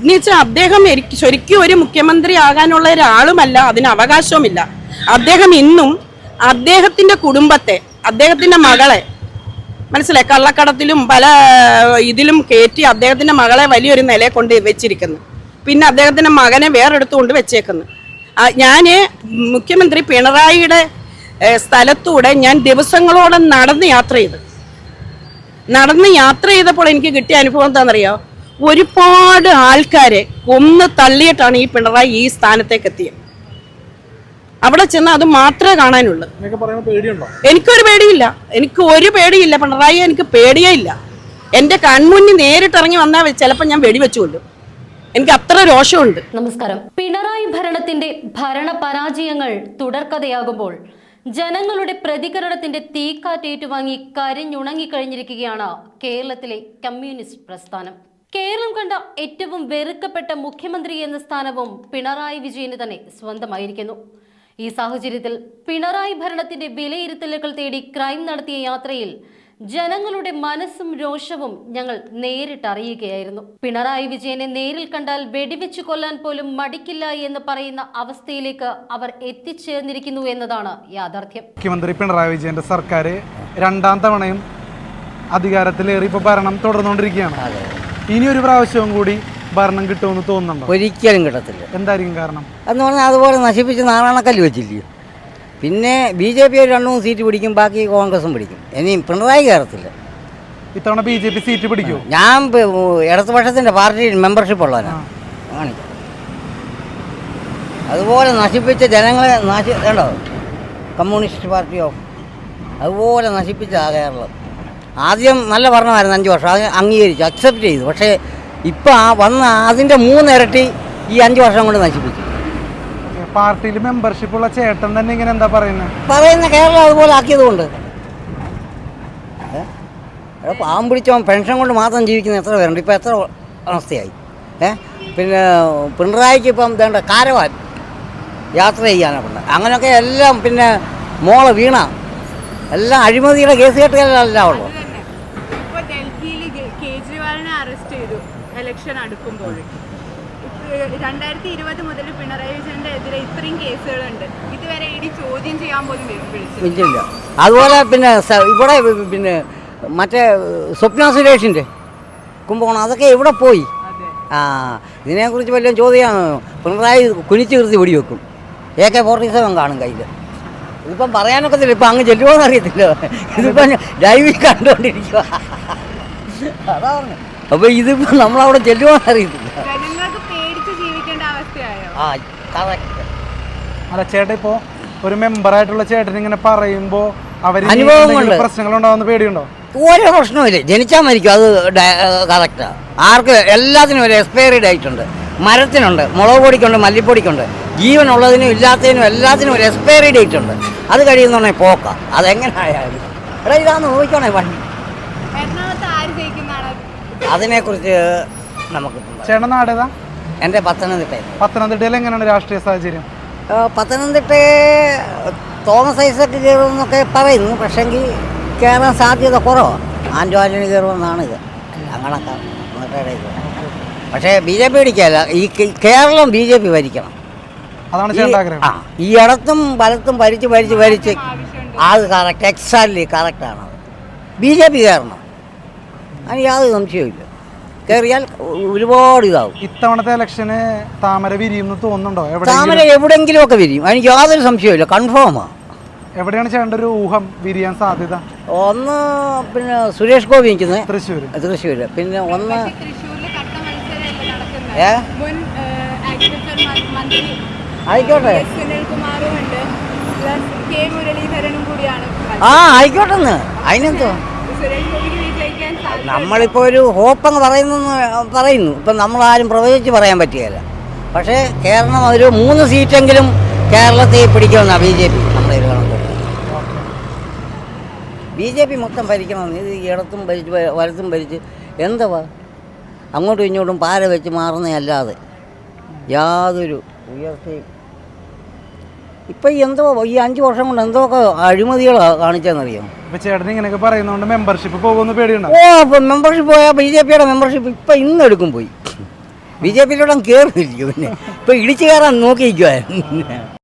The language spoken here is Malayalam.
എന്ന് വെച്ചാൽ അദ്ദേഹം ശരിക്കും ഒരു മുഖ്യമന്ത്രി ആകാനുള്ള ഒരാളുമല്ല അതിന് അവകാശവുമില്ല. അദ്ദേഹം ഇന്നും അദ്ദേഹത്തിന്റെ കുടുംബത്തെ അദ്ദേഹത്തിന്റെ മകളെ മനസ്സിലായി? കള്ളക്കടത്തിലും പല ഇതിലും കയറ്റി അദ്ദേഹത്തിന്റെ മകളെ വലിയൊരു നിലയെ കൊണ്ട് വെച്ചിരിക്കുന്നു. പിന്നെ അദ്ദേഹത്തിന്റെ മകനെ വേറെടുത്ത് കൊണ്ട് വെച്ചേക്കുന്നു. ഞാൻ മുഖ്യമന്ത്രി പിണറായിയുടെ സ്ഥലത്തൂടെ ഞാൻ ദിവസങ്ങളോടെ നടന്ന് യാത്ര ചെയ്തു. നടന്ന് യാത്ര ചെയ്തപ്പോൾ എനിക്ക് കിട്ടിയ അനുഭവം എന്താണെന്നറിയോ? ഒരുപാട് ആൾക്കാരെ കൊന്ന് തള്ളിയിട്ടാണ് ഈ പിണറായി ഈ സ്ഥാനത്തേക്ക് എത്തിയത് അവിടെ ചെന്ന് അത് മാത്രമേ കാണാനുള്ളൂ. എനിക്കൊരു പേടിയില്ല. എനിക്ക് ഒരു പേടിയില്ല. പിണറായി എനിക്ക് പേടിയേ ഇല്ല. എന്റെ കൺമുന്നിൽ നേരിട്ടിറങ്ങി വന്നാൽ ചിലപ്പോൾ ഞാൻ വെടിവെച്ചു കൊല്ലും. എനിക്ക് അത്ര രോഷമുണ്ട്. നമസ്കാരം. പിണറായി ഭരണത്തിന്റെ ഭരണ പരാജയങ്ങൾ തുടർക്കഥയാകുമ്പോൾ ജനങ്ങളുടെ പ്രതികരണത്തിന്റെ തീക്കാറ്റേറ്റുവാങ്ങി കരിഞ്ഞുണങ്ങിക്കഴിഞ്ഞിരിക്കുകയാണ് കേരളത്തിലെ കമ്മ്യൂണിസ്റ്റ് പ്രസ്ഥാനം. കേരളം കണ്ട ഏറ്റവും വെറുക്കപ്പെട്ട മുഖ്യമന്ത്രി എന്ന സ്ഥാനവും പിണറായി വിജയന് തന്നെ സ്വന്തമായിരിക്കുന്നു. ഈ സാഹചര്യത്തിൽ പിണറായി ഭരണത്തിന്റെ വിലയിരുത്തലുകൾ തേടി ക്രൈം നടത്തിയ യാത്രയിൽ ജനങ്ങളുടെ മനസ്സും രോഷവും ഞങ്ങൾ നേരിട്ടറിയുകയായിരുന്നു പിണറായി വിജയനെ നേരിൽ കണ്ടാൽ വെടിവെച്ചു കൊല്ലാൻ പോലും മടിക്കില്ല എന്ന് പറയുന്ന അവസ്ഥയിലേക്ക് അവർ എത്തിച്ചേർന്നിരിക്കുന്നു എന്നതാണ് യാഥാർത്ഥ്യം. മുഖ്യമന്ത്രി പിണറായി വിജയന്റെ സർക്കാർ രണ്ടാം തവണയും അധികാരത്തിലേറി ഇപ്പോൾ ഭരണം തുടർന്നുകൊണ്ടിരിക്കുകയാണ്. ഇനി ഒരു പ്രാവശ്യവും കൂടി ഭരണം കിട്ടുമെന്ന് തോന്നുന്നുണ്ടോ? ഒരിക്കലും കിട്ടത്തില്ല. എന്തായിരിക്കും കാരണം? എന്ന് പറഞ്ഞാൽ അതുപോലെ നശിപ്പിച്ച് നാരായണക്കല്ല് വെച്ചില്ലയോ പിന്നെ ബി ജെ പി ഒരു രണ്ട് മൂന്ന് സീറ്റ് പിടിക്കും ബാക്കി കോൺഗ്രസും പിടിക്കും. ഇനി പിണറായി കയറത്തില്ല. ഇത്തവണ ബി ജെ പി സീറ്റ് പിടിക്കും? ഞാൻ ഇടതുപക്ഷത്തിന്റെ പാർട്ടി മെമ്പർഷിപ്പ് ഉള്ളവനാണ് കാണിക്കാം. അതുപോലെ നശിപ്പിച്ച ജനങ്ങളെ നശി കണ്ടോ? കമ്മ്യൂണിസ്റ്റ് പാർട്ടിയോ അതുപോലെ നശിപ്പിച്ച ആ കേരളം. ആദ്യം നല്ല ഭരണമായിരുന്നു അഞ്ച് വർഷം. അത് അംഗീകരിച്ചു അക്സെപ്റ്റ് ചെയ്തു. പക്ഷേ ഇപ്പം ആ വന്ന അതിന്റെ മൂന്നിരട്ടി ഈ അഞ്ച് വർഷം കൊണ്ട് നശിപ്പിച്ചു. പാർട്ടിയിൽ മെമ്പർഷിപ്പ് ഉള്ള ചേട്ടൻ തന്നെ ഇങ്ങനെ എന്താ പറയുന്നത് പറയുന്ന കേരളം അതുപോലെ ആക്കിയതുകൊണ്ട്. പാവം പിടിച്ചവൻ പെൻഷൻ കൊണ്ട് മാത്രം ജീവിക്കുന്ന എത്ര പേരുണ്ട്? ഇപ്പം എത്ര അവസ്ഥയായി? ഏ? പിന്നെ പിണറായിക്ക് ഇപ്പം വേണ്ട കാരവാൻ യാത്ര ചെയ്യാനാണ് കൊണ്ട് അങ്ങനെയൊക്കെ എല്ലാം പിന്നെ മോൾ വീണ. എല്ലാം അഴിമതിയുടെ കേസ് കെട്ടുകളെല്ലാം ഉള്ളു. ഡൽഹിയിൽ കേജ്രിവാളിനെ അറസ്റ്റ് ചെയ്തു. ഇലക്ഷൻ അടുക്കുമ്പോൾ. രണ്ടായിരത്തി ഇരുപത് മുതൽ പിണറായി വിജയന്റെ എതിരെ ഇത്രയും കേസുകളുണ്ട്. ഇതുവരെ ഇടി ചോദ്യം ചെയ്യാൻ പോലും വിളിച്ചില്ല. അതുപോലെ പിന്നെ ഇവിടെ പിന്നെ മറ്റേ സ്വപ്ന സുരേഷിന്റെ കുംഭകോണം അതൊക്കെ എവിടെ പോയി? ആ ആ ഇതിനെക്കുറിച്ച് വല്ലതും ചോദ്യം പിണറായി കുനിച്ച് വെടി വെടിവെക്കും. എ കെ ഫോർട്ടി സെവൻ കാണും കയ്യിൽ ഇതിപ്പം പറയാനൊക്കത്തില്ല ഇപ്പം അങ്ങ് ചെല്ലുമോ എന്നറിയത്തില്ല ഇതിപ്പം ലൈവിൽ കണ്ടുകൊണ്ടിരിക്കുക അതാ പറഞ്ഞു. അപ്പോൾ ഇതിപ്പം നമ്മളവിടെ ചെല്ലുവാൻ അറിയത്തില്ല. ജനങ്ങൾക്ക് പേടിച്ച് ജീവിക്കേണ്ട അവസ്ഥയായോ? ആ കറക്റ്റ് അല്ല ചേട്ടൻ ഇപ്പോ ഒരു മെമ്പർ ആയിട്ടുള്ള ചേട്ടൻ ഇങ്ങനെ പറയുമ്പോ അവർ ഇനി അനുഭവം എന്തെങ്കിലും കൊണ്ട്. പ്രശ്നങ്ങളുണ്ടാവുന്ന പേടിയുണ്ടോ? ഒരു പ്രശ്നമില്ല ജനിച്ചാൽ മരിക്കും അത് കറക്റ്റാണ് ആർക്ക് എല്ലാത്തിനും ഒരു എക്സ്പയറി ഡേറ്റ് ഉണ്ട്. മരത്തിനുണ്ട് മുളക് പൊടിക്കുണ്ട് മല്ലിപ്പൊടിക്കുണ്ട്. ജീവനുള്ളതിനും ഇല്ലാത്തതിനും എല്ലാത്തിനും ഒരു എക്സ്പയറി ഡേറ്റ് ഉണ്ട്. അത് കഴിയുന്നുണ്ടെങ്കിൽ പോക്ക. അതെങ്ങനെ ആയാലും. എടാ ഇതാന്ന് നോക്കണേ വണ്ടി. അതിനെക്കുറിച്ച് നമുക്ക് ചേട്ടൻ നാടേതാ എന്റെ പത്തനംതിട്ട പത്തനംതിട്ടയിൽ എങ്ങനെയാണ് രാഷ്ട്രീയ സാഹചര്യം? പത്തനംതിട്ടയെ തോമസ് ഐസക് കയറുമെന്നൊക്കെ പറയുന്നു പക്ഷെങ്കിൽ കയറാൻ സാധ്യത കുറവാണ് ആന്റോ ആന്റണി കയറുമെന്നാണ് ഇത്. അങ്ങനെ പക്ഷേ ബി ജെ പി അടിക്കല്ല ഈ കേരളം ബി ജെ പി ഭരിക്കണം. അതാണ് ആ ഈ ഇടത്തും വലത്തും ഭരിച്ച് ഭരിച്ച് ഭരിച്ച്. അത് കറക്റ്റ് എക്സാക്ട്ലി കറക്റ്റാണ് ബി ജെ പി കയറണം. അതിന് യാതൊരു സംശയമില്ല കയറിയാൽ ഒരുപാട് ഇതാവും. ഇത്തവണത്തെ ഇലക്ഷന് താമര വിരിയും തോന്നുന്നുണ്ടോ? താമര എവിടെങ്കിലും എവിടെയെങ്കിലുമൊക്കെ വിരിയും. അതിന് യാതൊരു സംശയവുമില്ല കൺഫേമാണ് എവിടെയാണ് ചേട്ടന്റെ ഒരു ഊഹം വിരിയാൻ സാധ്യത? ഒന്ന് പിന്നെ സുരേഷ് ഗോപി നിൽക്കുന്നത്. തൃശ്ശൂർ തൃശ്ശൂർ പിന്നെ ഒന്ന് ഏ? മുൻ അഗ്രികൾച്ചർ മന്ത്രി ആയിക്കോട്ടെ. എസ് സുനിൽകുമാറും ഉണ്ട്. പ്ലസ് കെ മുരളീധരനും കൂടിയാണ് ആ ആയിക്കോട്ടെന്ന്. അതിനെന്തോ സുരേഷ് ഗോപിക്ക് വിജയിക്കാൻ സാധ്യത നമ്മളിപ്പോൾ ഒരു ഹോപ്പെന്ന് പറയുന്നു പറയുന്നു. ഇപ്പം നമ്മളാരും പ്രവചിച്ച് പറയാൻ പറ്റുകയില്ല. പക്ഷേ കേരളം ഒരു മൂന്ന് സീറ്റെങ്കിലും കേരളത്തെ പിടിക്കണമെന്ന ബി ജെ പി നമ്മുടെ ബി ജെ പി മൊത്തം ഭരിക്കണമെന്ന് ഇത് ഇടത്തും ഭരിച്ച് വലത്തും ഭരിച്ച് എന്തുവാ? അങ്ങോട്ടും ഇങ്ങോട്ടും പാര വെച്ച് മാറുന്നതല്ലാതെ യാതൊരു ഉയർച്ചയും ഇപ്പം എന്തോ ഈ അഞ്ച് വർഷം കൊണ്ട് എന്തോ അഴിമതികളാണ് കാണിച്ചതെന്നറിയാം? ഇപ്പൊ ചേട്ടൻ ഇങ്ങനെയൊക്കെ പറയുന്നതുകൊണ്ട് മെമ്പർഷിപ്പ് പോകുമെന്ന് പേടിയുണ്ടോ? ഓ മെമ്പർഷിപ്പ് പോയാൽ ബി ജെ പിയുടെ മെമ്പർഷിപ്പ് ഇപ്പൊ ഇന്ന് എടുക്കും പോയി. ബി ജെ പിയിലൂടെ കയറിയിരിക്കും പിന്നെ. ഇപ്പൊ ഇടിച്ചു കയറാൻ നോക്കിയിരിക്കുവായിരുന്നു